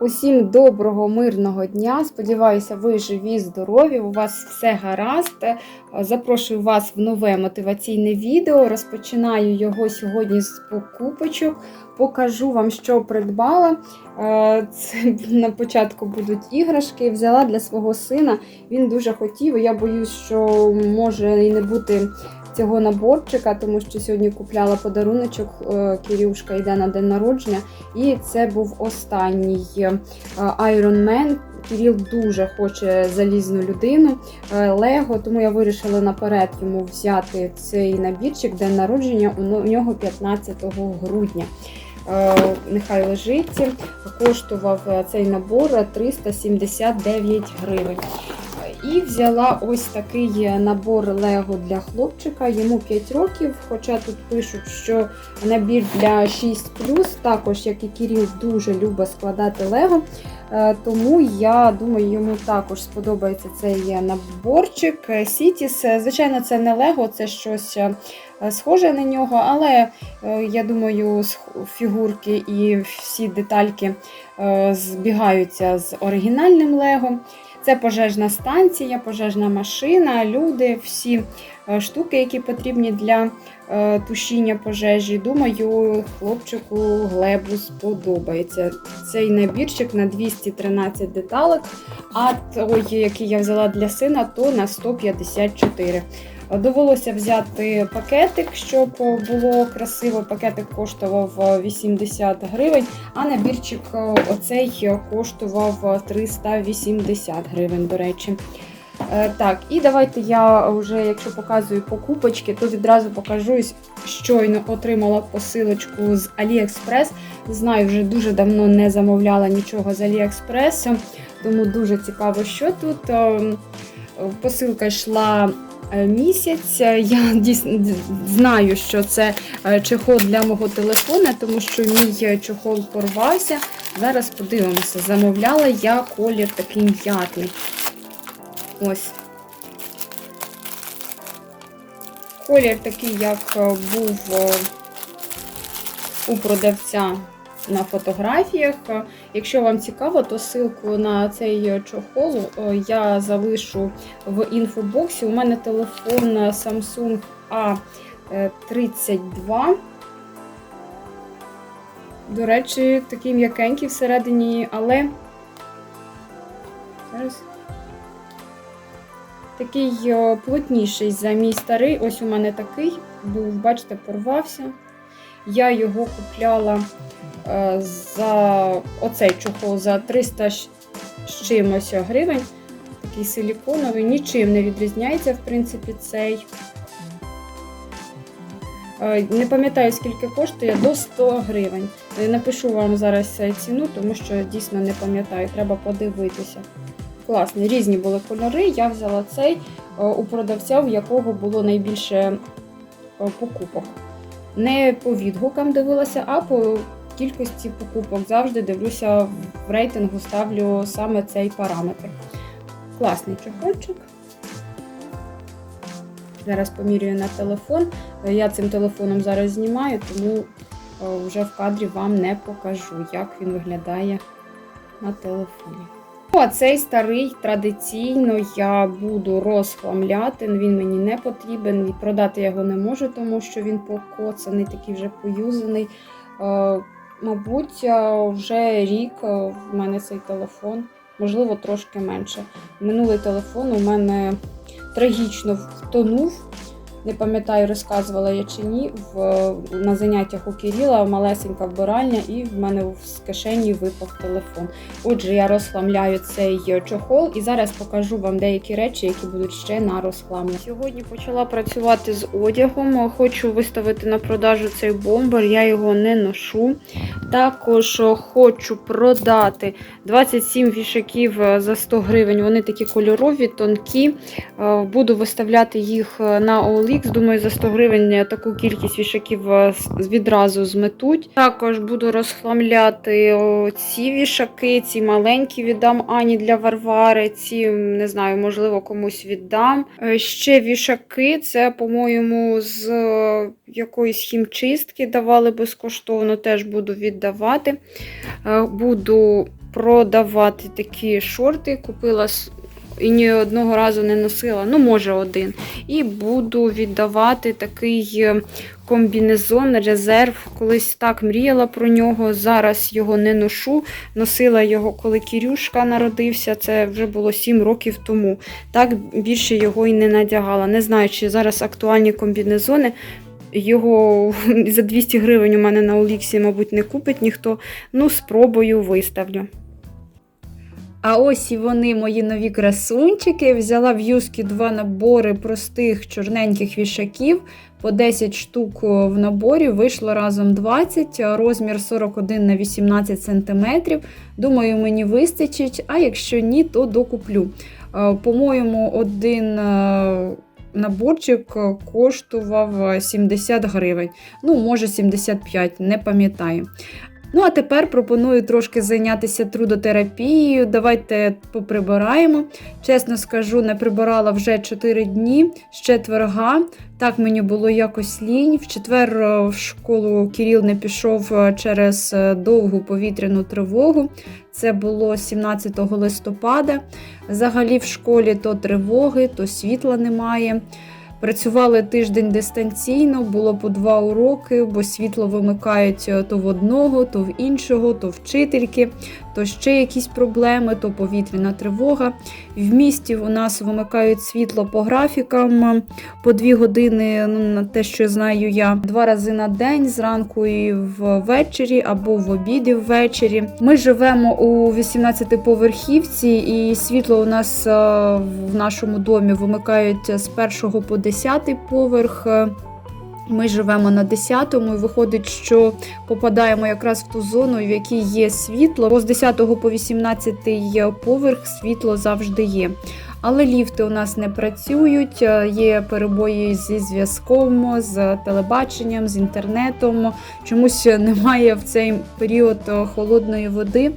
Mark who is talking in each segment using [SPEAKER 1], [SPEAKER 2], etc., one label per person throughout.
[SPEAKER 1] Усім доброго, мирного дня. Сподіваюся, ви живі, здорові, у вас все гаразд. Запрошую вас в нове мотиваційне відео. Розпочинаю його сьогодні з покупочок. Покажу вам, що придбала. Е, Це на початку будуть іграшки. Взяла для свого сина. Він дуже хотів. Я боюсь, що може і не бути цього наборчика, тому що сьогодні купляла подаруночок. е, Кирюшка йде на день народження. І це був останній е, Iron Man. Кирил дуже хоче залізну людину е, Лего, тому я вирішила наперед йому взяти цей набірчик день народження. У нього 15 грудня. Нехай лежить. Коштував цей набор 379 гривень. І взяла ось такий набор Лего для хлопчика. Йому 5 років, хоча тут пишуть, що набір для 6 також, як і Кирил, дуже любить складати Лего. Е, Тому я думаю, йому також сподобається цей наборчик. Сітіс, звичайно, це не Лего, це щось е, схоже на нього, але е, я думаю, фігурки і всі детальки е, збігаються з оригінальним Лего. Це пожежна станція, пожежна машина, люди, всі е, штуки, які потрібні для е, тушіння пожежі. Думаю, хлопчику Глебу сподобається. Цей набірчик на 213 деталек, а той, який я взяла для сина, то на 154. Довелося взяти пакетик, щоб було красиво. Пакетик коштував е, 80 гривень, а набірчик е, оцей коштував 380 гривень, до речі. Е, Так, і давайте я вже, якщо показую покупочки, то відразу покажу. Щойно отримала посилочку з AliExpress. Знаю, вже дуже давно не замовляла нічого з AliExpress, тому дуже цікаво, що тут. Ем, Посилка йшла е, місяць. Я дійсно знаю, що це е, чехол для мого телефона, тому що мій е, чохол порвався. Зараз подивимося. Замовляла я колір такий м'ятний. Ось. Колір такий, як е, був е, у продавця на фотографіях. Е, Якщо вам цікаво, то ссылку на цей чохол е, я залишу в інфобоксі. У мене телефон Samsung A32. До речі, такий м'якенький всередині, але зараз такий е, плотніший за мій старий. Ось у мене такий був, бачите, порвався. Я його купляла е, за оцей чохол за 300 з чимось гривень. Такий силіконовий, нічим не відрізняється, в принципі, цей. Е, Не пам'ятаю, скільки коштує, до 100 гривень. Е, Напишу вам зараз ціну, тому що дійсно не пам'ятаю, треба подивитися. Класний, різні були кольори. Я взяла цей у продавця, в якого було найбільше покупок. Не по відгукам дивилася, а по кількості покупок. Завжди дивлюся в рейтингу, ставлю саме цей параметр. Класний чохольчик. Зараз помірюю на телефон. Я цим телефоном зараз знімаю, тому е, вже в кадрі вам не покажу, як він виглядає на телефоні. А цей старий традиційно я буду розхламляти. Він мені не потрібен. І продати я його не можу, тому що він покоцаний, такий вже поюзаний. Е, Мабуть, е, вже рік е, в мене цей телефон, можливо, трошки менше. Минулий телефон у мене трагічно втонув. Не пам'ятаю, розказувала я чи ні. В, на заняттях у Кирила малесенька вбиральня, і в мене з кишені випав телефон. Отже, я розхламляю цей чохол і зараз покажу вам деякі речі, які будуть ще на розхламлення. Сьогодні почала працювати з одягом. Хочу виставити на продажу цей бомбер, я його не ношу. Також хочу продати 27 вішаків за 100 гривень. Вони такі кольорові, тонкі. Е, Буду виставляти їх на OLX. Думаю, за 100 гривень таку кількість вішаків е, відразу зметуть. Також буду розхламляти ці вішаки, ці маленькі віддам Ані для Варвари. Ці не знаю, можливо, комусь віддам. Е, Ще вішаки, це, по-моєму, з е, якоїсь хімчистки давали безкоштовно, теж буду віддавати. Буду продавати такі шорти. Купила і ні одного разу не носила, ну, може, один. І буду віддавати такий е, комбінезон, резерв. Колись так мріяла про нього. Зараз його не ношу. Носила його, коли Кірюшка народився. Це вже було 7 років тому. Так більше його і не надягала. Не знаю, чи зараз актуальні комбінезони. Його за 200 гривень у мене на Оліксі, мабуть, не купить ніхто. Ну, спробую, виставлю. А ось і вони, мої нові красунчики. Взяла в юскі два набори простих чорненьких вішаків. По 10 штук в наборі вийшло разом 20, розмір 41 на 18 см. Думаю, мені вистачить, а якщо ні, то докуплю. Е, По-моєму, один е, наборчик коштував 70 гривень. Ну, може, 75, не пам'ятаю. Ну, а тепер пропоную трошки зайнятися трудотерапією. Давайте поприбираємо. Чесно скажу, не прибирала вже 4 дні з четверга. Так мені було якось лінь. В четвер е, в школу Кіріл не пішов е, через е, довгу повітряну тривогу. Це було 17 листопада. Взагалі в школі то тривоги, то світла немає. Працювали тиждень дистанційно, було по два уроки, бо світло вимикають е, то в одного, то в іншого, то вчительки, то ще якісь проблеми, то повітряна тривога. В місті у нас вимикають світло по графікам по дві години, ну, на те, що знаю я, два рази на день, зранку і ввечері або в обіді ввечері. Ми живемо у 18-поверхівці, і світло у нас е, в нашому домі вимикають з першого по 10 поверх. Ми живемо на 10-му, і виходить, що попадаємо якраз в ту зону, в якій є світло. Бо з 10 по 18 поверх світло завжди є. Але ліфти у нас не працюють, е, є перебої зі зв'язком, з телебаченням, з інтернетом. Чомусь немає в цей період е, холодної води.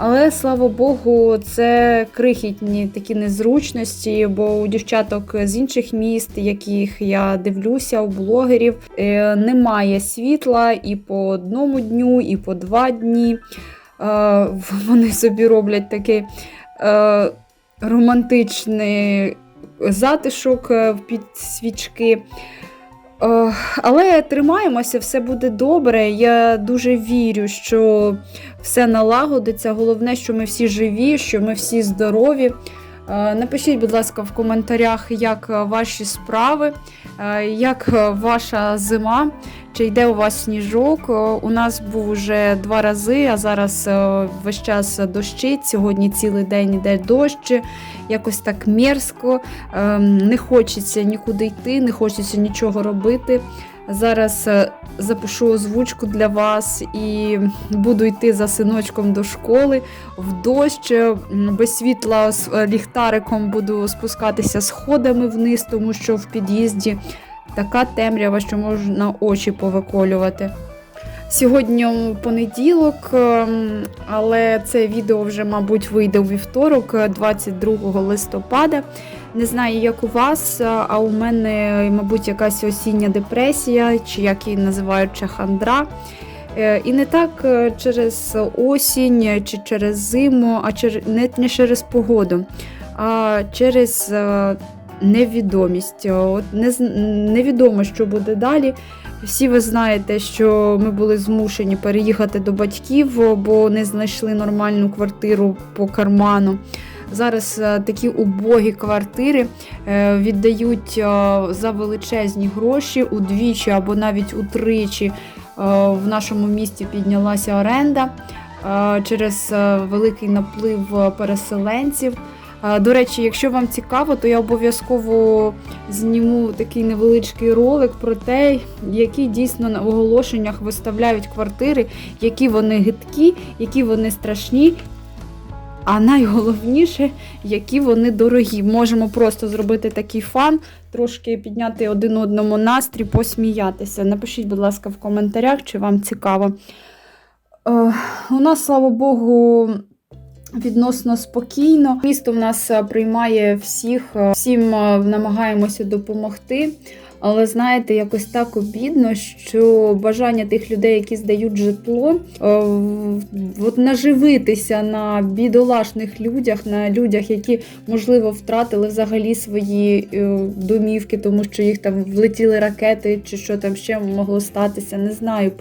[SPEAKER 1] Але слава Богу, це крихітні такі незручності, бо у дівчаток з інших міст, яких я дивлюся, у блогерів, е, немає світла і по одному дню, і по два дні. Е, Вони собі роблять такий е, романтичний затишок під свічки. Е, Але тримаємося, все буде добре. Я дуже вірю, що все налагодиться. Головне, що ми всі живі, що ми всі здорові. Е, Напишіть, будь ласка, в коментарях, як ваші справи, е, як ваша зима, чи йде у вас сніжок. Е, У нас був уже два рази, а зараз е, весь час дощить. Сьогодні цілий день йде дощ. Якось так мерзко, ем, не хочеться нікуди йти, не хочеться нічого робити. Зараз е, запишу озвучку для вас і буду йти за синочком до школи в дощ, без світла з ліхтариком буду спускатися сходами вниз, тому що в під'їзді така темрява, що можна очі повиколювати. Сьогодні понеділок, ем, але це відео вже, мабуть, вийде у вівторок, е, 22 листопада. Не знаю, як у вас, е, а у мене, мабуть, якась осіння депресія, чи як її називають чахандра. Е, І не так е, через осінь чи через зиму, а не, через погоду, а через е, невідомість. От не, невідомо, що буде далі. Всі ви знаєте, що ми були змушені переїхати до батьків, бо не знайшли нормальну квартиру по карману. Зараз е, такі убогі квартири е, віддають е, за величезні гроші удвічі або навіть утричі. В нашому місті піднялася оренда через великий наплив переселенців. До речі, якщо вам цікаво, то я обов'язково зніму такий невеличкий ролик про те, які дійсно на оголошеннях виставляють квартири, які вони гидкі, які вони страшні. А найголовніше, які вони дорогі. Можемо просто зробити такий фан, трошки підняти один одному настрій, посміятися. Напишіть, будь ласка, в коментарях, чи вам цікаво. Е, у нас, слава Богу, відносно спокійно. Місто в нас е, приймає всіх, е, всім е, намагаємося допомогти. Але знаєте, якось так обідно, що бажання тих людей, які здають житло, от наживитися на бідолашних людях, на людях, які можливо втратили взагалі свої домівки, тому що їх там влетіли ракети, чи що там ще могло статися. Не знаю,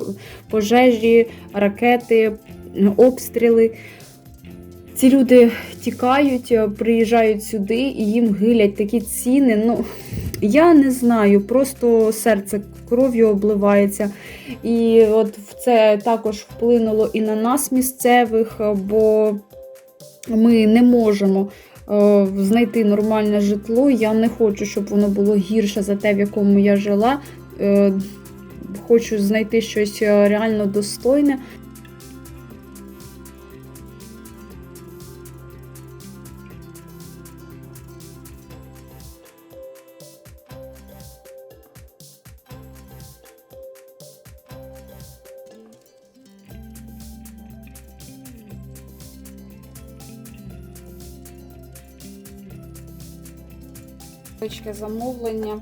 [SPEAKER 1] пожежі, ракети, обстріли. Ці люди тікають, е, приїжджають сюди і їм гилять такі ціни. Ну, я не знаю, просто серце кров'ю обливається. І от це також вплинуло і на нас, місцевих, е, бо ми не можемо е, знайти нормальне житло. Я не хочу, щоб воно було гірше за те, в якому я жила. Хочу знайти щось реально достойне. Величке замовлення.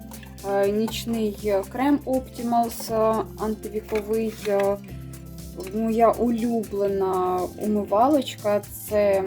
[SPEAKER 1] Е, Нічний е, крем Optimals е, антивіковий. Моя улюблена умивалочка. Це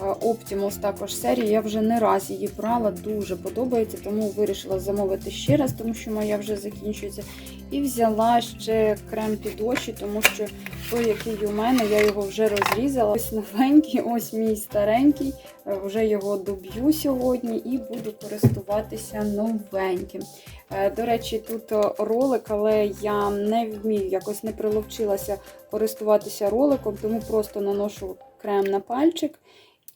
[SPEAKER 1] Optimals також серія. Я вже не раз її брала, дуже подобається, тому вирішила замовити ще раз, тому що моя вже закінчується. І взяла ще крем під очі, тому що той, який у мене, я його вже розрізала. Ось новенький, ось мій старенький. Е, Вже його доб'ю сьогодні і буду користуватися новеньким. Е, До речі, тут е, ролик, але я не вмію, якось не приловчилася користуватися роликом, тому просто наношу крем на пальчик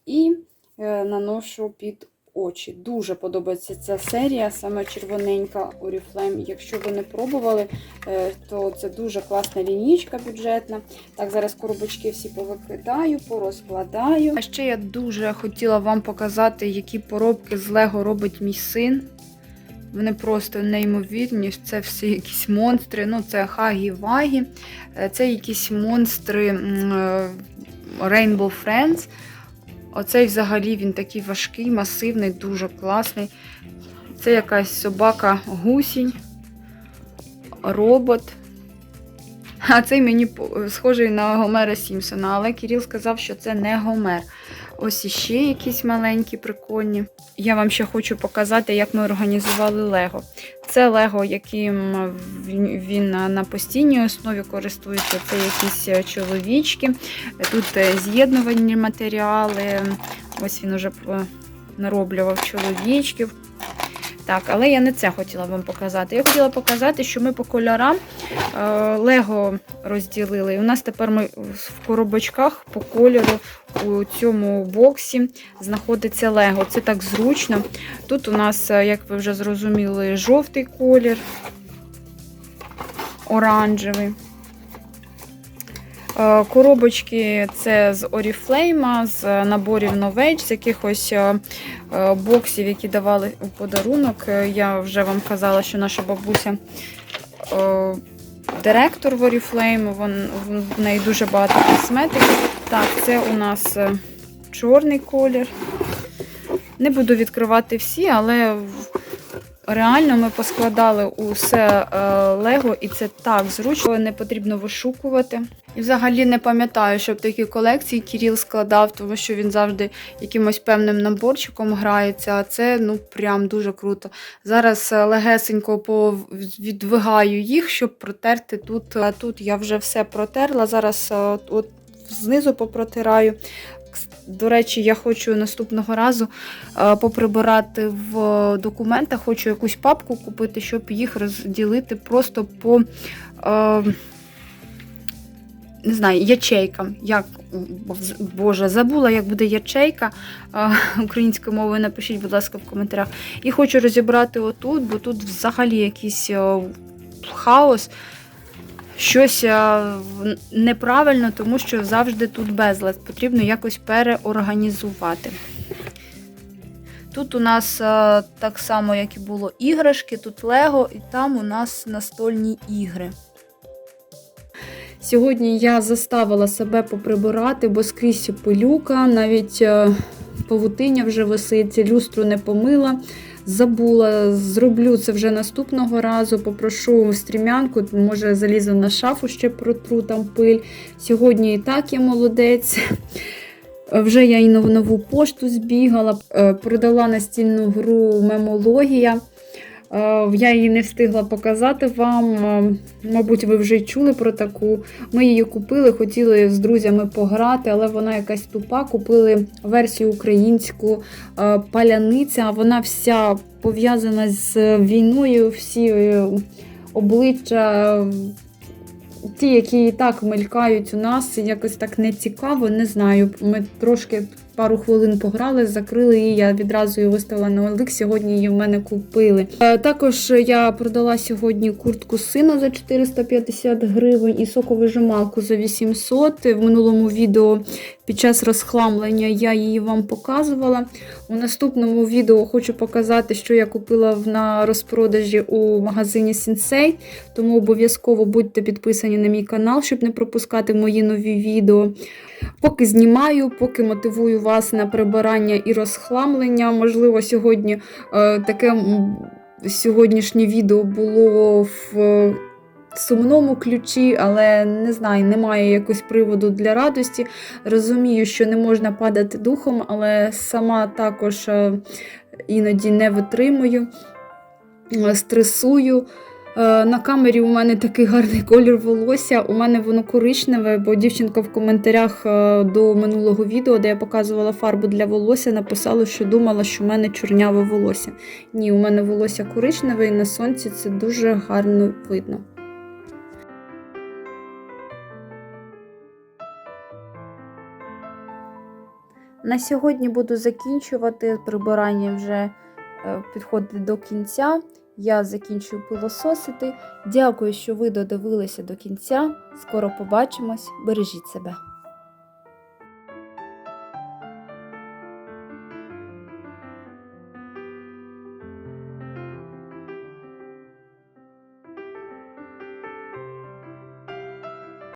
[SPEAKER 1] і наношу під очі. Дуже подобається ця серія, саме червоненька Oriflame. Якщо ви не пробували, е, то це дуже класна лінійка бюджетна. Так, зараз коробочки всі повикидаю, порозкладаю. А ще я дуже хотіла вам показати, які поробки з Лего робить мій син. Вони просто неймовірні. Це всі якісь монстри. Ну, це Хагі-Вагі. Е, Це якісь монстри е, Rainbow Friends. Оцей взагалі він такий важкий, масивний, дуже класний. Це якась собака гусінь, робот. А цей мені схожий на Гомера Сімпсона, але Кіріл сказав, що це не Гомер. Ось іще якісь маленькі, прикольні. Я вам ще хочу показати, як ми організували Лего. Це Лего, яким він на постійній основі користується. Це якісь е, чоловічки. Тут е, з'єднувальні матеріали. Ось він уже е, нароблював чоловічків. Так, але я не це хотіла вам показати. Я хотіла показати, що ми по кольорам е, Лего розділили. І у нас тепер ми в коробочках по кольору у цьому боксі знаходиться Лего. Це так зручно. Тут у нас, е, як ви вже зрозуміли, жовтий колір, оранжевий. Е, Коробочки це з Oriflame, з наборів Novage, з якихось е, е, боксів, які давали у подарунок. Я вже вам казала, що наша бабуся директор в Oriflame, в неї дуже багато косметики. Так, це у нас чорний колір. Не буду відкривати всі, але реально ми поскладали усе е, Лего, і це так зручно, не потрібно вишукувати. І взагалі не пам'ятаю, щоб такі колекції Кіріл складав, тому що він завжди якимось певним наборчиком грається, а це ну прям дуже круто. Зараз е, легесенько відвигаю їх, щоб протерти тут. Тут я вже все протерла. Зараз е, от знизу попротираю. До речі, я хочу наступного разу е, поприбирати в документах. Хочу якусь папку купити, щоб їх розділити просто по. Е, не знаю, ячейкам. Як, Боже, забула, як буде ячейка е, українською мовою. Напишіть, будь ласка, в коментарях. І хочу розібрати отут, бо тут взагалі якийсь хаос. Щось е, неправильно, тому що завжди тут безлад. Потрібно якось переорганізувати. Тут у нас е, так само, як і було іграшки, тут Лего, і там у нас настольні ігри. Сьогодні я заставила себе поприбирати, бо скрізь пилюка, навіть е, павутиння вже висить, люстру не помила. Забула. Зроблю це вже наступного разу. Попрошу стрімянку, може залізу на шафу ще протру там пиль. Сьогодні і так я молодець. Вже я і на нову пошту збігала, е, продала настільну гру Мемологія. Е, Я її не встигла показати вам. Е, Мабуть, ви вже чули про таку. Ми її купили, хотіли з друзями пограти, але вона якась тупа. Купили версію українську е, паляниця. Вона вся пов'язана з війною, всі обличчя. Ті, які і так мелькають у нас, якось так не цікаво, не знаю. Ми трошки пару хвилин пограли, закрили її. Я відразу її виставила на OLX, Сьогодні її в мене купили. Е, Також я продала сьогодні куртку сина за 450 гривень і соковижималку за 800. В минулому відео під час розхламлення я її вам показувала. У наступному відео хочу показати, що я купила на розпродажі у магазині Сінсей. Тому обов'язково будьте підписані на мій канал, щоб не пропускати мої нові відео. Поки знімаю, поки мотивую вас на прибирання і розхламлення. Можливо, сьогодні е, таке сьогоднішнє відео було в е, сумному ключі, але не знаю, немає якогось приводу для радості. Розумію, що не можна падати духом, але сама також е, іноді не витримую, стресую. Е, На камері у мене такий гарний колір волосся. У мене воно коричневе, бо дівчинка в коментарях е, до минулого відео, де я показувала фарбу для волосся, написала, що думала, що в мене чорняве волосся. Ні, у мене волосся коричневе, і на сонці це дуже гарно видно. На сьогодні буду закінчувати. Прибирання вже е, підходить до кінця. Я закінчую пилососити. Дякую, що ви додивилися до кінця. Скоро побачимось. Бережіть себе.